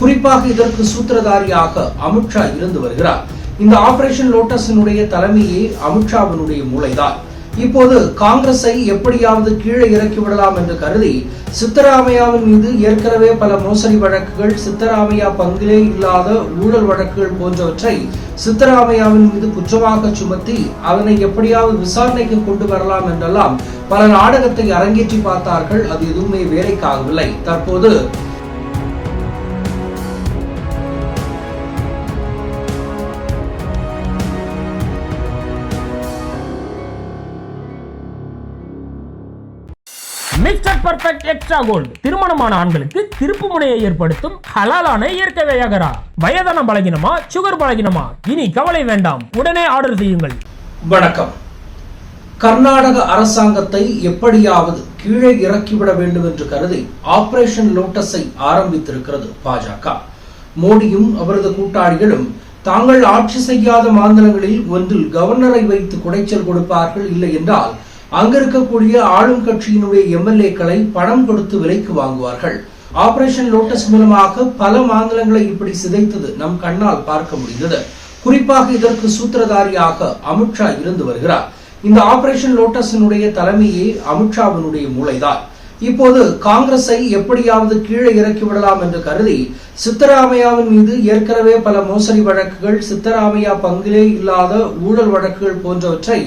குறிப்பாக இதற்கு சூத்திரதாரியாக அமித்ஷா இருந்து வருகிறார். இந்த ஆபரேஷன் லோட்டஸினுடைய தலைமையே அமித்ஷாவினுடைய மூளைதான். இப்போது காங்கிரஸை எப்படியாவது கீழே இறக்கி விடலாம் என்று கருதி சித்தராமையாவின் மீது ஏற்கனவே பல மோசடி வழக்குகள் சித்தராமையா பங்கிலே இல்லாத ஊழல் வழக்குகள் போன்றவற்றை சித்தராமையாவின் மீது குற்றமாக சுமத்தி அதனை எப்படியாவது விசாரணைக்கு கொண்டு வரலாம் என்றெல்லாம் பல நாடகத்தை அரங்கேற்றி பார்த்தார்கள். அது எதுவுமே வேலைக்காகவில்லை. தற்போது மிஸ்டர் பர்ஃபெக்ட் எக்ஸ்ட்ரா கோல்டு திருமணமான ஆண்களுக்கு திருப்பு முனையை ஏற்படுத்தும் ஹலாலான இயற்கை வியாகரா. வயதான பலகினமா சுகர் பலகினமா? இனி கவலை வேண்டாம். உடனே ஆர்டர் செய்யுங்கள். வணக்கம். கர்நாடக அரசாங்கத்தை எப்படியாவது கீழே இறக்கிவிட வேண்டும் என்று கருதி ஆபரேஷன் லோட்டஸை ஆரம்பித்திருக்கிறது பாஜக. மோடியும் அவரது கூட்டாளிகளும் தாங்கள் ஆட்சி செய்யாத மாநிலங்களில் ஒன்றில் கவர்னரை வைத்து குடைச்சல் கொடுப்பார்கள் இல்லை என்றால் அங்கிருக்கக்கூடிய ஆளும் கட்சியினுடைய எம்எல்ஏக்களை பணம் கொடுத்து விலைக்கு வாங்குவார்கள். ஆபரேஷன் லோட்டஸ் மூலமாக பல மாநிலங்களை இப்படி சிதைத்தது நம் கண்ணால் பார்க்க முடிந்தது. குறிப்பாக இதற்கு சூத்திரதாரியாக அமித்ஷா இருந்து வருகிறார். இந்த ஆபரேஷன் லோட்டஸினுடைய தலைமையே அமித்ஷாவினுடைய மூளைதான். இப்போது காங்கிரஸை எப்படியாவது கீழே இறக்கி விடலாம் என்று கருதி சித்தராமையாவின் மீது ஏற்கனவே பல மோசடி வழக்குகள் சித்தராமையா பங்கிலே இல்லாத ஊழல் வழக்குகள் போன்றவற்றை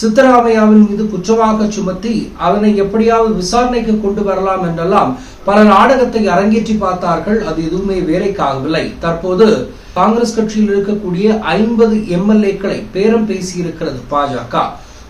சித்தராமையாவின் மீது குற்றமாக சுமத்தி அதனை எப்படியாவது விசாரணைக்கு கொண்டு வரலாம் என்றெல்லாம் பல நாடகத்தை அரங்கேற்றி பார்த்தார்கள். அது எதுவுமே வேலைக்காகவில்லை. தற்போது காங்கிரஸ் கட்சியில் இருக்கக்கூடிய ஐம்பது எம்எல்ஏக்களை பேரம் பேசியிருக்கிறது பாஜக.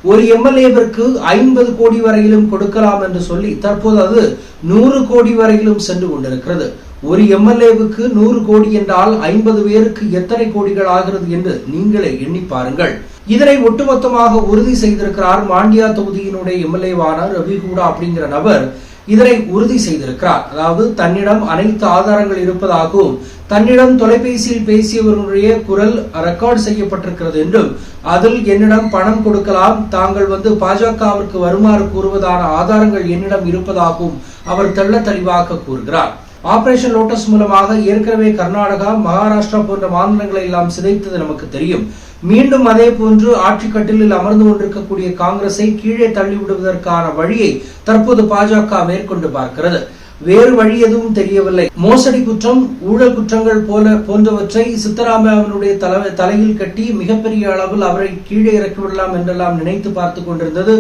ஒரு எம்எல்ஏவிற்கு ஐம்பது கோடி வரையிலும் கொடுக்கலாம் என்று சொல்லி தற்போது அது நூறு கோடி வரையிலும் சென்று கொண்டிருக்கிறது. ஒரு எம்எல்ஏவுக்கு நூறு கோடி என்றால் ஐம்பது பேருக்கு எத்தனை கோடிகள் ஆகிறது என்று நீங்களே எண்ணி பாருங்கள். இதனை ஒட்டுமொத்தமாக உறுதி செய்திருக்கிறார் மாண்டியா தொகுதியினுடைய எம்எல்ஏவான ரவிகூடா அப்படிங்கிற நபர். இதனை உறுதி செய்திருக்கிறார். அதாவது தன்னிடம் அனைத்து ஆதாரங்கள் இருப்பதாகவும் தன்னிடம் தொலைபேசியில் பேசியவர்களுடைய குரல் ரெக்கார்ட் செய்யப்பட்டிருக்கிறது என்றும் அதில் என்னிடம் பணம் கொடுக்கலாம் தாங்கள் வந்து பாஜகவிற்கு வருமாறு கூறுவதான ஆதாரங்கள் என்னிடம் இருப்பதாகவும் அவர் தெள்ள தெளிவாக கூறுகிறார். ஆபரேஷன் லோட்டஸ் மூலமாக ஏற்கனவே கர்நாடகா மகாராஷ்டிரா போன்ற மாநிலங்களை எல்லாம் சிதைத்தது நமக்கு தெரியும். மீண்டும் அதே போன்று ஆட்சி கட்டிலில் அமர்ந்து கொண்டிருக்கக்கூடிய காங்கிரஸை கீழே தள்ளிவிடுவதற்கான வழியை தற்போது பாஜக மேற்கொண்டு பார்க்கிறது. வேறு வழி எதுவும் தெரியவில்லை. மோசடி குற்றம் ஊழல் குற்றங்கள் போல போன்றவற்றை சித்தராமையாவினுடைய தலை தலையில் கட்டி மிகப்பெரிய அளவில் அவரை கீழே இறக்கிவிடலாம் என்றெல்லாம் நினைத்து பார்த்து கொண்டிருந்தது.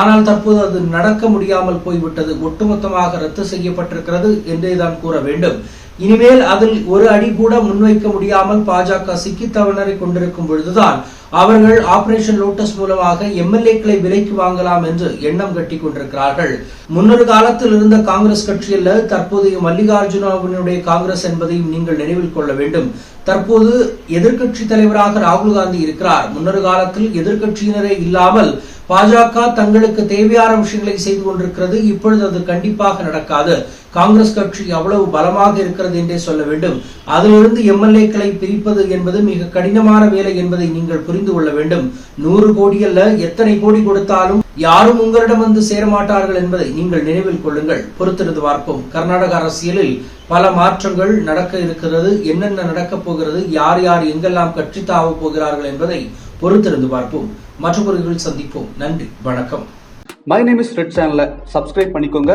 ஆனால் தற்போது அது நடக்க முடியாமல் போய்விட்டது. ஒட்டுமொத்தமாக ரத்து செய்யப்பட்டிருக்கிறது என்றே தான் கூற வேண்டும். இனிமேல் அதில் ஒரு அடி கூட முன்வைக்க முடியாமல் பாஜக சிக்கி தவணரை கொண்டிருக்கும் பொழுதுதான் அவர்கள் ஆபரேஷன் லோட்டஸ் மூலமாக எம்எல்ஏக்களை விலைக்கு வாங்கலாம் என்று எண்ணம் கட்டி கொண்டிருக்கிறார்கள். முன்னொரு காலத்தில் இருந்த காங்கிரஸ் கட்சியில் தற்போதைய மல்லிகார்ஜுனாவினுடைய காங்கிரஸ் என்பதையும் நீங்கள் நினைவில் கொள்ள வேண்டும். தற்போது எதிர்கட்சி தலைவராக ராகுல் காந்தி இருக்கிறார். முன்னொரு காலத்தில் எதிர்கட்சியினரே இல்லாமல் பாஜக தங்களுக்கு தேவையான விஷயங்களை செய்து கொண்டிருக்கிறது. இப்பொழுது அது கண்டிப்பாக நடக்காது. காங்கிரஸ் கட்சி அவ்வளவு பலமாக இருக்கிறது என்றே சொல்ல வேண்டும். அதிலிருந்து எம்எல்ஏக்களை பிரிப்பது என்பது மிக கடினமான வேலை என்பதை நீங்கள் புரிந்து புரிந்து கொள்ள வேண்டும். நூறு கோடி அல்ல எத்தனை கோடி கொடுத்தாலும் யாரும் உங்களிடம் வந்து சேரமாட்டார்கள் என்பதை நீங்கள் நினைவில் கொள்ளுங்கள். பொறுத்திருந்து பார்ப்போம். கர்நாடக அரசியலில் பல மாற்றங்கள் நடக்க இருக்கிறது. என்னென்ன நடக்கப் போகிறது? யார் யார் எங்கெல்லாம் கட்சி தாவ போகிறார்கள் என்பதை பொறுத்திருந்து பார்ப்போம். மற்றொரு சந்திப்போம். நன்றி. வணக்கம். மை நேம் இஸ் ரெட் சேனலை சப்ஸ்கிரைப் பண்ணிக்கோங்க.